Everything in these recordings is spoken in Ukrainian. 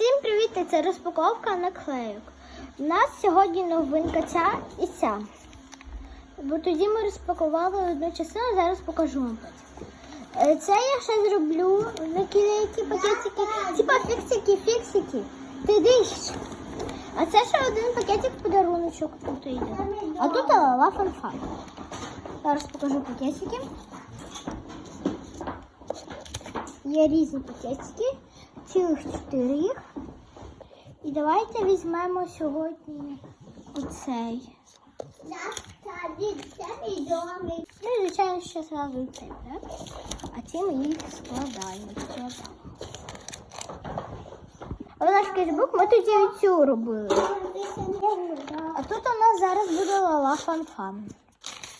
Всім привіт! Це розпаковка наклейок. У нас сьогодні новинка ця і ця. Бо тоді ми розпакували одну частину, зараз покажу вам. Е, Це я ще зроблю наклейки, пакетики, типа фіксики, фіксики. Ти диш. А це ще один пакетик подаруночок тут йде. А тут лава фанфан. Зараз покажу пакетики. Є різні пакетики, цілих чотири їх. І давайте візьмемо сьогодні оцей. Ну, і, звичайно, ще зразу цей, так? А ці ми їх складаємо. складаємо. А наш скетчбук ми тоді цю робили. А тут у нас зараз буде лала фан-фан.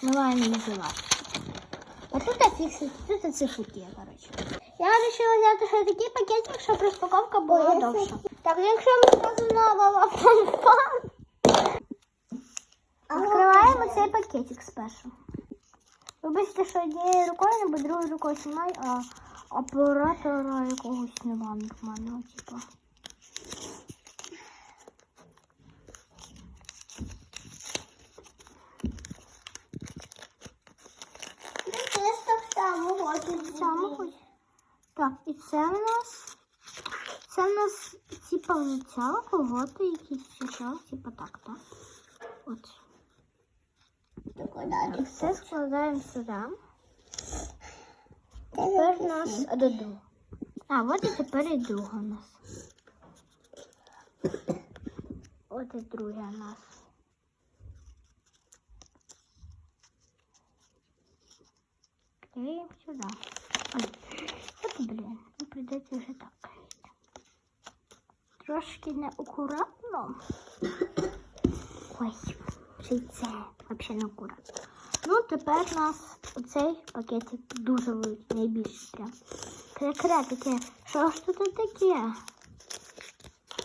Ми маємо її. А тут фіксити, тут циферки, коротше. Я вирішила взяти ще такий пакетик, щоб розпаковка була довша. Так, якщо ми зразу на фан-фан, відкриваємо цей пакетик спершу. Вибачте, що однією рукою, бо другою рукою знімаю, а оператора якогось нема нормального, типу. Саме хоч. Так, і це в нас. Це в нас типа взуття, колготи якісь чи що, типа так, так. От. Так, все складаємо сюди. Тепер у нас а, до друга. А, от і тепер і друга у нас. От і друга у нас. Клеїмо сюди. Ой, от, блін, ну прийдеться вже так. Трошки неакуратно. Ой, чи це взагалі неакуратно. Ну, тепер у нас оцей пакетик дуже великий, найбільший прям. Кря-кря таке. Що ж тут таке?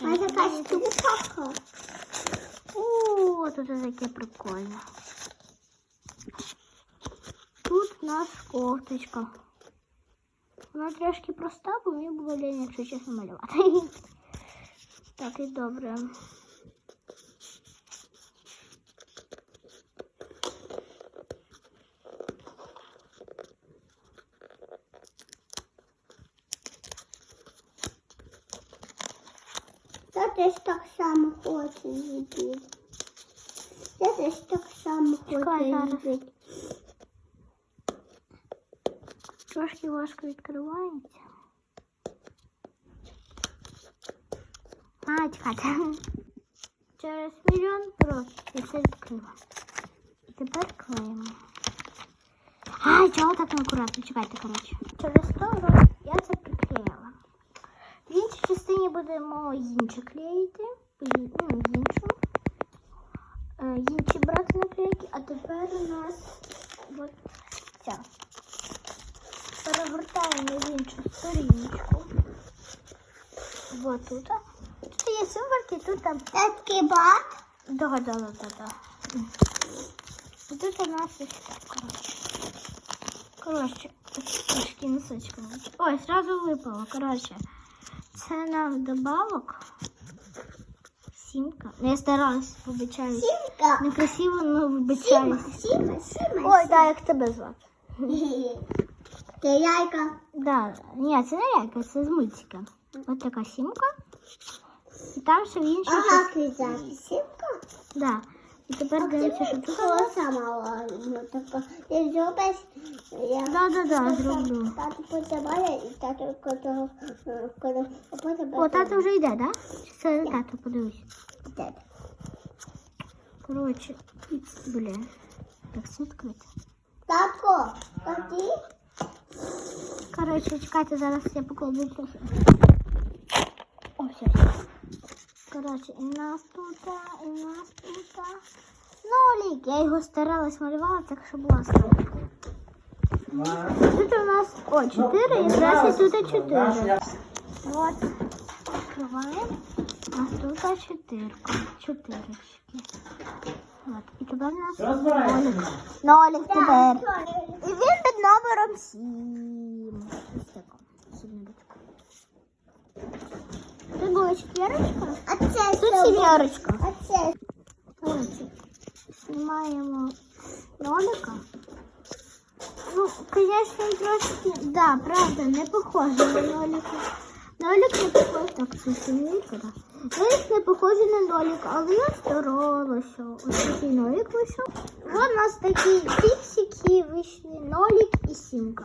А якась штука. О, тут таке прикольне. Тут у нас кофточка. Вона трошки проста, бо мені було лень, якщо чесно малювати. Так і добре. Я теж так само хочу зробити. Я теж так само хочу зробити. Трошки важко відкривається. А, чекайте. Через мільйон років я це відкрила. І тепер клеїмо. А, чого так неаккуратно? Чекайте, коротше. Через 100 років я це приклеїла. В іншій частині будемо інше клеїти. Ну, іншу. Е, Інші брати наклейки, а тепер у нас от ця. Перегортаємо в іншу сторіночку. Вот тут. Тут є символьки, тут там Такий бат. догадала да І тут у нас ось так, коротше. Коротше, ось трошки. Ой, сразу випало. Коротше, це нам добавок. Сімка. Ну, я старалась, вибачаюсь. Сімка. Некрасиво, але Сіма, вибачаюсь. сіма, сіма. Ой, да, як тебе звати? Це яйка. Да, ні, це не яйка, це з мультика. Ось така сімка. І там ще в іншій Ага, частині. Сімка. Да. І тепер дивіться, що тут. Що сама ну, така. Ти зробиш? Я... Да, да, да, зроблю. Тато потягає і тато коли... коли... А потім... О, тато вже йде, да? Чи це тато, подивись. Де? Коротше, блін. Так, все відкрити. Татко, ти? Коротше, чекайте, зараз я покладу трохи. О, все. Коротше, і нас тут, і нас тут. Ну, лік, я його старалась малювати, так що була слабка. Тут у нас, о, 4, і зараз тут 4. Вот. Открываем. У нас тут четырка. Четырочки. Вот. І тепер у нас нолик. Нолик тепер. І він під номером 7. Так. Була. А це Тут що? сімерочка. А це снимаем нолика. Ну, конечно, он трошки, да, правда, не похожий на нолика. Нолик не похожий, так, це сімейка, да. Нолик не похожий на нолика, але я старалася. Ось такий нолик вийшов. Вон у нас такі фіксики вийшли, нолик і сімка.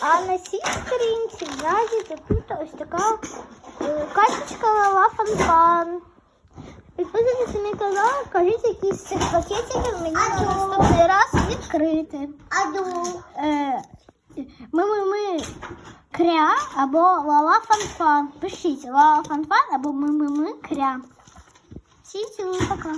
А на цій сторінці ззаді тут ось така е, карточка лава фанфан. Підписуйтесь на мій канал, кажіть, які з цих пакетиків мені на наступний раз відкрити. аду. Е, ми, ми, ми кря або лала фанфан. Пишіть лала фанфан або ми, ми, ми кря. Всім цілую, пока.